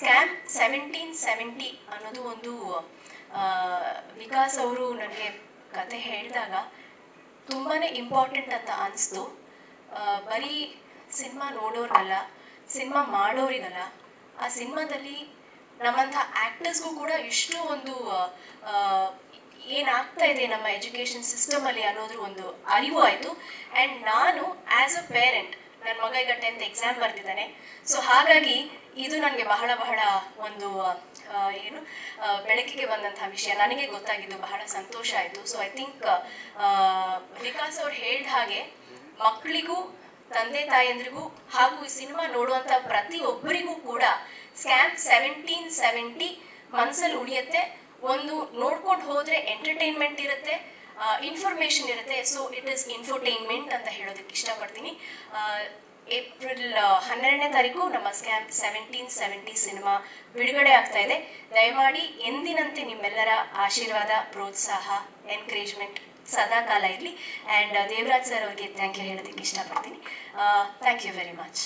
Scam seventeen seventy ಅನ್ನೋದು ಒಂದು ವಿಕಾಸ್ ಅವರು ನನಗೆ ಕತೆ ಹೇಳಿದಾಗ ತುಂಬಾ ಇಂಪಾರ್ಟೆಂಟ್ ಅಂತ ಅನಿಸ್ತು. ಬರೀ ಸಿನಿಮಾ ನೋಡೋರಿಗಲ್ಲ ಸಿನಿಮಾ ಮಾಡೋರಿಗಲ್ಲ ಆ ಸಿನಿಮಾದಲ್ಲಿ ನಮ್ಮಂಥ ಆ್ಯಕ್ಟರ್ಸ್ಗೂ ಕೂಡ ಎಷ್ಟು ಒಂದು ಏನಾಗ್ತಾ ಇದೆ ನಮ್ಮ ಎಜುಕೇಷನ್ ಸಿಸ್ಟಮಲ್ಲಿ ಅನ್ನೋದ್ರ ಒಂದು ಅರಿವು ಆಯಿತು. ಆ್ಯಂಡ್ ನಾನು ಆ್ಯಸ್ ಅ ಪೇರೆಂಟ್ ನನ್ನ ಮಗ ಈಗ ಟೆಂತ್ ಎಕ್ಸಾಮ್ ಬರ್ತಿದ್ದಾನೆ ಸೊ ಹಾಗಾಗಿ ಇದು ನನಗೆ ಬಹಳ ಬಹಳ ಒಂದು ಏನು ಬೆಳಕಿಗೆ ಬಂದಂತಹ ವಿಷಯ. ನನಗೆ ಗೊತ್ತಾಗಿದ್ದು ಬಹಳ ಸಂತೋಷ ಆಯಿತು. ಸೊ ಐ ಥಿಂಕ್ ವಿಕಾಸ್ ಅವ್ರು ಹೇಳಿದ ಹಾಗೆ ಮಕ್ಕಳಿಗೂ, ತಂದೆ ತಾಯಂದ್ರಿಗೂ ಹಾಗೂ ಈ ಸಿನಿಮಾ ನೋಡುವಂಥ ಪ್ರತಿಯೊಬ್ಬರಿಗೂ ಕೂಡ ಸ್ಕ್ಯಾಮ್ ಸೆವೆಂಟೀನ್ ಸೆವೆಂಟಿ ಮನಸ್ಸಲ್ಲಿ ಉಳಿಯುತ್ತೆ. ಒಂದು ನೋಡ್ಕೊಂಡು ಹೋದ್ರೆ ಎಂಟರ್ಟೈನ್ಮೆಂಟ್ ಇರುತ್ತೆ ಇನ್ಫಾರ್ಮೇಶನ್ ಇರುತ್ತೆ. ಸೊ ಇಟ್ ಇಸ್ ಇನ್ಫೋಟೈನ್ಮೆಂಟ್ ಅಂತ ಹೇಳೋದಕ್ಕೆ ಇಷ್ಟಪಡ್ತೀನಿ. ಏಪ್ರಿಲ್ ಹನ್ನೆರಡನೇ ತಾರೀಕು ನಮ್ಮ ಸ್ಕ್ಯಾಮ್ ಸೆವೆಂಟೀನ್ ಸೆವೆಂಟಿ ಸಿನಿಮಾ ಬಿಡುಗಡೆ ಆಗ್ತಾ ಇದೆ. ದಯಮಾಡಿ ಎಂದಿನಂತೆ ನಿಮ್ಮೆಲ್ಲರ ಆಶೀರ್ವಾದ, ಪ್ರೋತ್ಸಾಹ ಎನ್ಕರೇಜ್ಮೆಂಟ್ ಸದಾ ಕಾಲ ಇರಲಿ. ಆ್ಯಂಡ್ ದೇವರಾಜ್ ಸರ್ ಅವರಿಗೆ ಥ್ಯಾಂಕ್ ಯು ಹೇಳೋದಕ್ಕೆ ಇಷ್ಟಪಡ್ತೀನಿ. Thank you very much